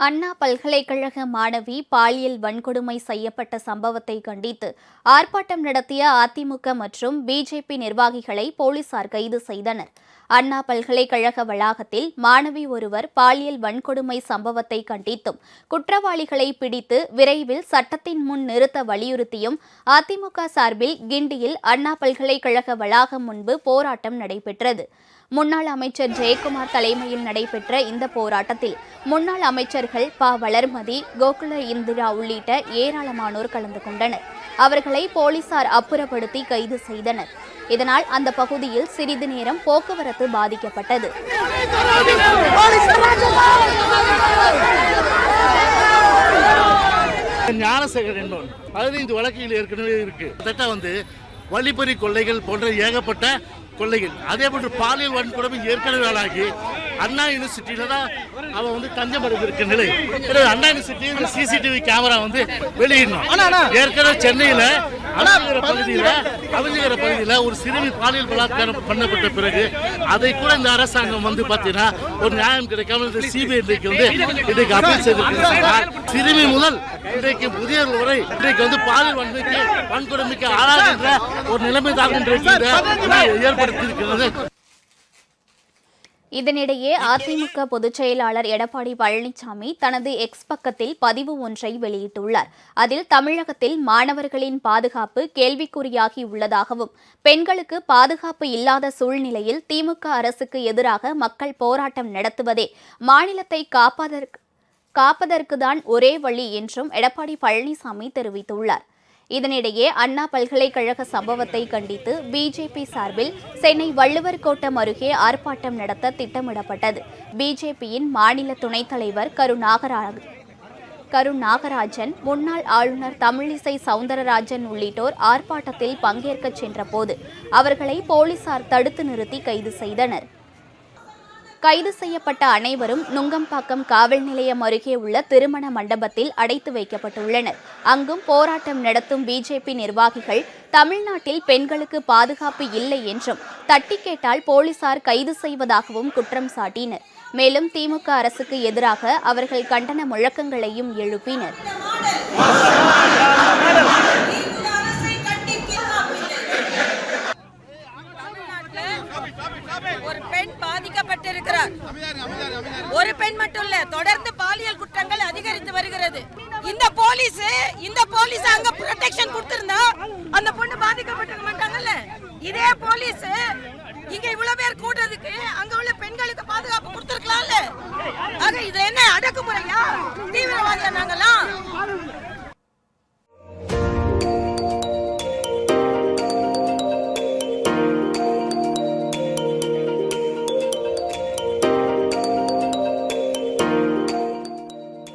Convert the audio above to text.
அண்ணா பல்கலைக்கழக மாணவி பாலியல் வன்கொடுமை செய்யப்பட்ட சம்பவத்தை கண்டித்து ஆர்ப்பாட்டம் நடத்திய அதிமுக மற்றும் பிஜேபி நிர்வாகிகளை போலீசார் கைது செய்தனர். அண்ணா பல்கலைக்கழக வளாகத்தில் மாணவி ஒருவர் பாலியல் வன்கொடுமை சம்பவத்தை கண்டித்தும் குற்றவாளிகளை பிடித்து விரைவில் சட்டத்தின் முன் நிறுத்த வலியுறுத்தியும் அதிமுக சார்பில் கிண்டியில் அண்ணா பல்கலைக்கழக வளாகம் முன்பு போராட்டம் நடைபெற்றது. முன்னாள் அமைச்சர் ஜெயக்குமார் தலைமையில் நடைபெற்ற இந்த போராட்டத்தில் முன்னாள் அமைச்சர்கள் ப. வளர்மதி கோகுல இந்திரா உள்ளிட்ட ஏராளமானோர் கலந்து கொண்டனர். அவர்களை போலீசார் அப்புறப்படுத்தி கைது செய்தனர். இதனால் அந்த பகுதியில் சிறிது நேரம் போக்குவரத்து பாதிக்கப்பட்டது. ஞானசேகர் என்பவன் பதினைந்து வழக்குகள் ஏற்கனவே இருக்கு. கிட்டத்தட்ட வந்து வழிப்பறி கொள்ளைகள் போன்ற ஏகப்பட்ட கொள்ளைகள் அதே போன்று பாலியல் வன்கொடுமை ஏற்கனவே ஆளாகி அண்ணா யூனிவர்சிட்டியில தான் அவன் வந்து தஞ்சம் இருக்க நிலை. அண்ணா யூனிவர்சிட்டி சிசிடிவி கேமரா வந்து வெளியிடணும். ஏற்கனவே சென்னையில அவிஞ்சகர பகுதியில அவிஞ்சகர பகுதியில ஒரு சிறுமி பாலியல் பலாத்காரம் பண்ணப்பட்ட பிறகு அதை கூட இந்த அரசாங்கம் வந்து பாத்தீங்கன்னா ஒரு நியாயம் கிடைக்காம இந்த சிபிஐ இன்றைக்கு வந்து இன்றைக்கு அப்பீல் செய்திருக்கிறார் சிறுமி முதல் இன்றைக்கு முதியோர்கள் வரை இன்றைக்கு வந்து பாலியல் வன்மைக்கு வன்கொடுமைக்கு ஆளாகின்ற ஒரு நிலைமை தான் இன்றைக்கு ஏற்படுத்தியிருக்கிறது. இதனிடையே அதிமுக பொதுச் செயலாளர் எடப்பாடி பழனிசாமி தனது எக்ஸ் பக்கத்தில் பதிவு ஒன்றை வெளியிட்டுள்ளார். அதில் தமிழகத்தில் மாணவர்களின் பாதுகாப்பு கேள்விக்குறியாகி உள்ளதாகவும் பெண்களுக்கு பாதுகாப்பு இல்லாத சூழ்நிலையில் திமுக அரசுக்கு எதிராக மக்கள் போராட்டம் நடத்துவதே மாநிலத்தை காப்பதற்கு காப்பதற்குதான் ஒரே வழி என்றும் எடப்பாடி பழனிசாமி தெரிவித்துள்ளார். இதனிடையே அண்ணா பல்கலைக்கழக சம்பவத்தை கண்டித்து பிஜேபி சார்பில் சென்னை வள்ளுவர் கோட்டம் அருகே ஆர்ப்பாட்டம் நடத்த திட்டமிடப்பட்டது. பிஜேபியின் மாநில துணைத் தலைவர் கரு நாகராஜ் கரு நாகராஜன் முன்னாள் ஆளுநர் தமிழிசை சவுந்தரராஜன் உள்ளிட்டோர் ஆர்ப்பாட்டத்தில் பங்கேற்கச் சென்றபோது அவர்களை போலீசார் தடுத்து நிறுத்தி கைது செய்தனர். கைது செய்யப்பட்ட அனைவரும் நுங்கம்பாக்கம் காவல் நிலையம் அருகே உள்ள திருமண மண்டபத்தில் அடைத்து வைக்கப்பட்டுள்ளனர். அங்கும் போராட்டம் நடத்தும் பிஜேபி நிர்வாகிகள் தமிழ்நாட்டில் பெண்களுக்கு பாதுகாப்பு இல்லை என்றும் தட்டி கேட்டால் போலீசார் கைது செய்வதாகவும் குற்றம் சாட்டினர். மேலும் திமுக அரசுக்கு எதிராக அவர்கள் கண்டன முழக்கங்களையும் எழுப்பினர். ஒரு பெண் பாதிக்கப்பட்டிருக்கிறார். ஒரு பெண் மட்டும் இல்ல தொடர்ந்து பாலியல் குற்றங்கள் அதிகரித்து வருகிறது. இந்த போலீஸ் இந்த போலீஸ் அங்க ப்ரொடெக்ஷன் கொடுத்திருந்தா அந்த பொண்ணு பாதிக்கப்பட்டிருக்க மாட்டாங்கல்ல? இதே போலீஸ் இங்க இவ்வளவு பேர் கூடுறதுக்கு அங்க உள்ள பெண்களுக்கு பாதுகாப்பு கொடுத்திருக்கலாம்ல? ஆக இது என்ன அடக்குமுறையா? தீவிரவாதியா நாங்கெல்லாம்?